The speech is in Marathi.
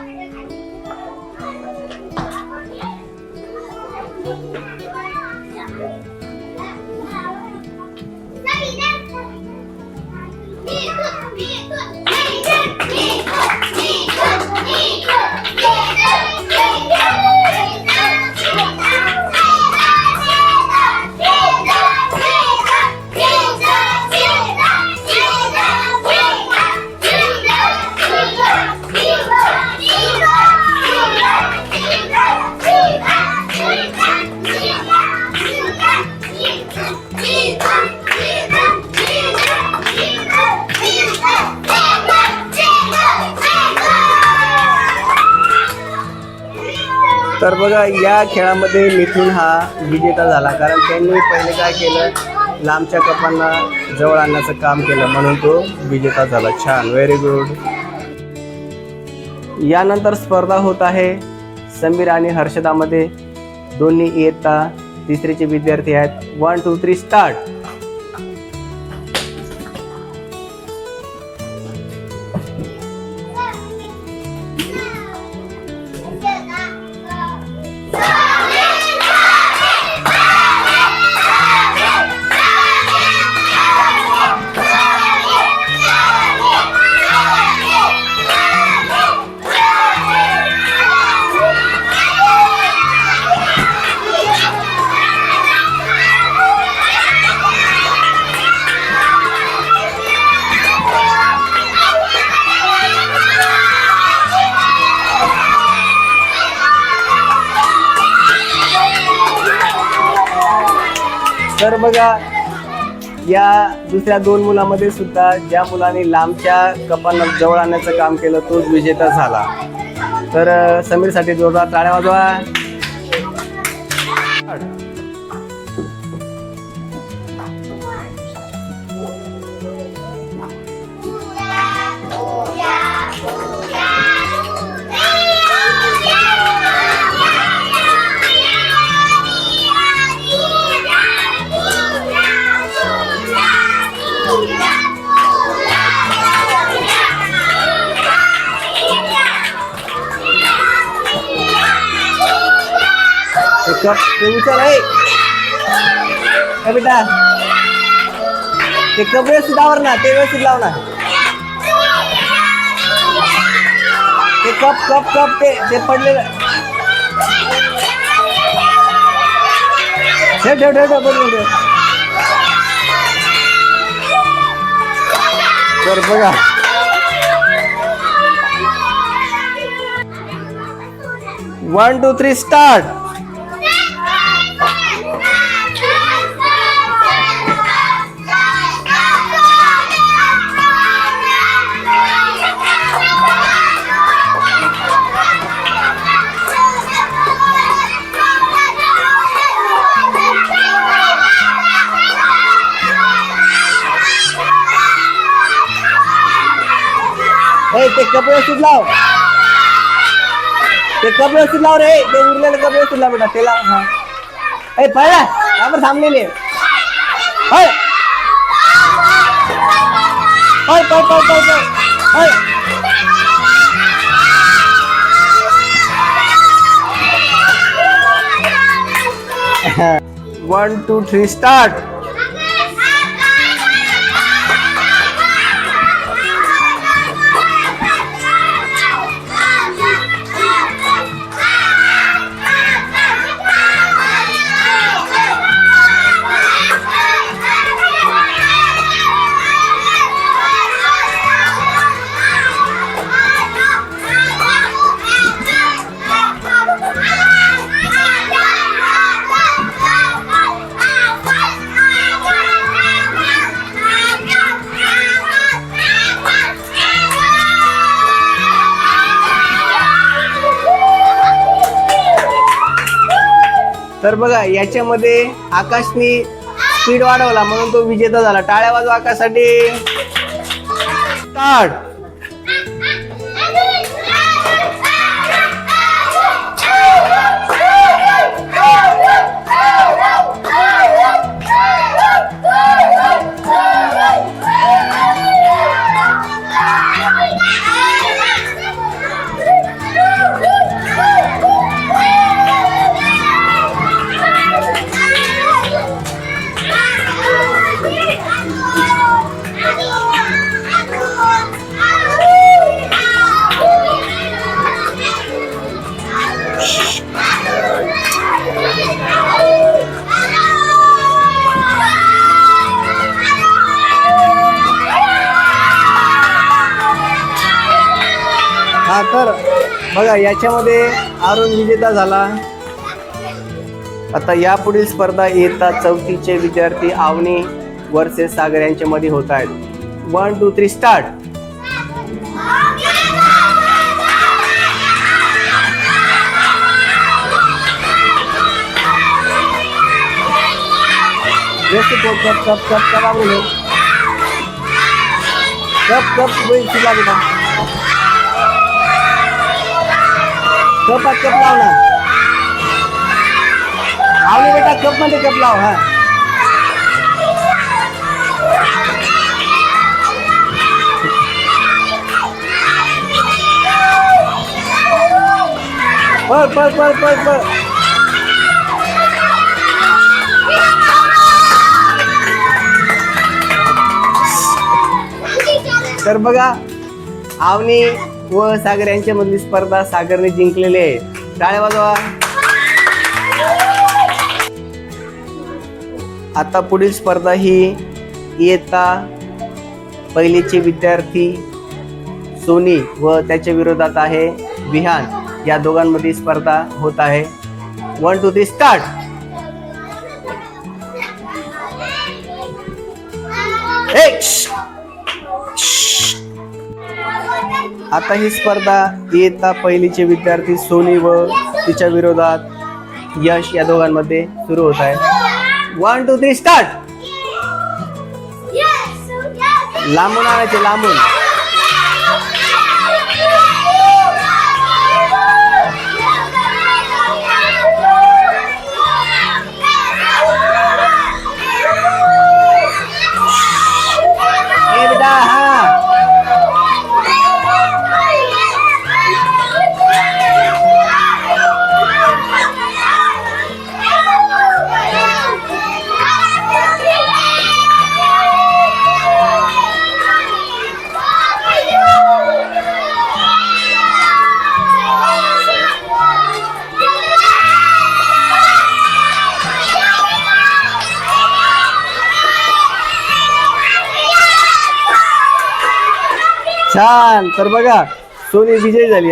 사비는미소+미소+미소+미 소. तर बघा या खेळामध्ये मिथून हा विजेता झाला. कारण त्यांनी पहिले काय केलं? लांबच्या कपांना जवळ आणण्याचं काम केलं. म्हणून तो विजेता झाला. छान. व्हेरी गुड यानंतर स्पर्धा होत आहे समीर आणि हर्षदामध्ये. दोन्ही इयत्ता तिसरीचे विद्यार्थी आहेत. वन टू थ्री स्टार्ट तर बघा या दुसऱ्या दोन मुलामध्ये सुद्धा ज्या मुलाने लांबच्या कपांना जवळ आणण्याचं काम केलं तोच विजेता झाला. तर समीरसाठी जोरदार टाळ्या वाजवा. ते कप आहे ए बेटा. ते कप व्यवस्थित आवर ना ते व्यवस्थित लाव ना. ते कप कप कप ते ते पडलेलं. ठेव ठेव ठेव ठेव बरोबर ठेव तर बघा. One two three start cup व्यवस्थित लाव ते कप व्यवस्थित लाव रे ते उरलेलं कप व्यवस्थित लाव बेटा ते लाव हा। ए पळला आपण थांबलेले हळ हळ पळ पळ पळ पळ हळ वन टू थ्री स्टार्ट तर बघा याच्यामध्ये आकाशनी स्पीड वाढवला म्हणून तो विजेता झाला. टाळ्या वाजवा आकाशसाठी. स्टार्ट! बघा याच्यामध्ये अरुण विजेता झाला. आता यापुढील स्पर्धा येतात चौथीचे विद्यार्थी आवनी वर्सेस सागर यांच्या मध्ये होत आहेत. वन टू थ्री स्टार्ट व्यवस्थित ठेव, कप कप कप कप कपात कप लाव ना आवली बेटा कपमध्ये कप लाव हा. पळ पळ पळ पळ पळ. तर बघा आवनी व सागर यांच्या मधली स्पर्धा सागरने जिंकलेली आहे. टाळ्या वाजवा. आता पुढील स्पर्धा ही इयत्ता पहिलीचे विद्यार्थी सोनी व त्याच्या विरोधात आहे विहान या दोघांमध्ये स्पर्धा होत आहे. वन टू थ्री स्टार्ट एक आता ही स्पर्धा इयत्ता पहिलीचे विद्यार्थी सोनी व तिच्या विरोधात यश या दोघांमध्ये सुरू होत आहे. वन टू थ्री स्टार्ट लांबून आणायचे लांबून. छान. तर बघा सोनी विजय झाली.